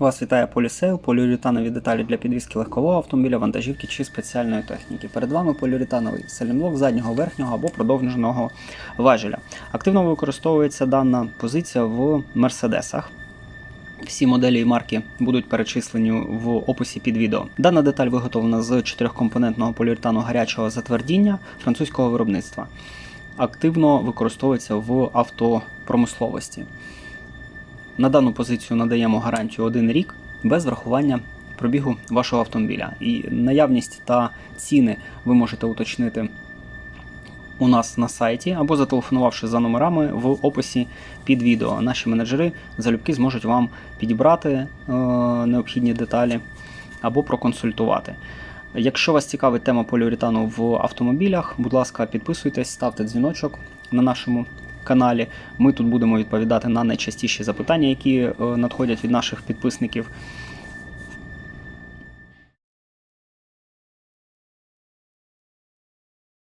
Вас вітає Полісейл, поліуретанові деталі для підвізки легкового автомобіля, вантажівки чи спеціальної техніки. Перед вами поліуретановий сайлентблок заднього верхнього або продовженого важеля. Активно використовується дана позиція в мерседесах. Всі моделі і марки будуть перечислені в описі під відео. Дана деталь виготовлена з чотирьохкомпонентного поліуретану гарячого затвердіння французького виробництва. Активно використовується в автопромисловості. На дану позицію надаємо гарантію 1 рік без врахування пробігу вашого автомобіля. І наявність та ціни ви можете уточнити у нас на сайті або зателефонувавши за номерами в описі під відео. Наші менеджери залюбки зможуть вам підібрати е, необхідні деталі або проконсультувати. Якщо вас цікавить тема поліуретану в автомобілях, будь ласка, підписуйтесь, ставте дзвіночок на нашому каналі. Ми тут будемо відповідати на найчастіші запитання, які е, надходять від наших підписників.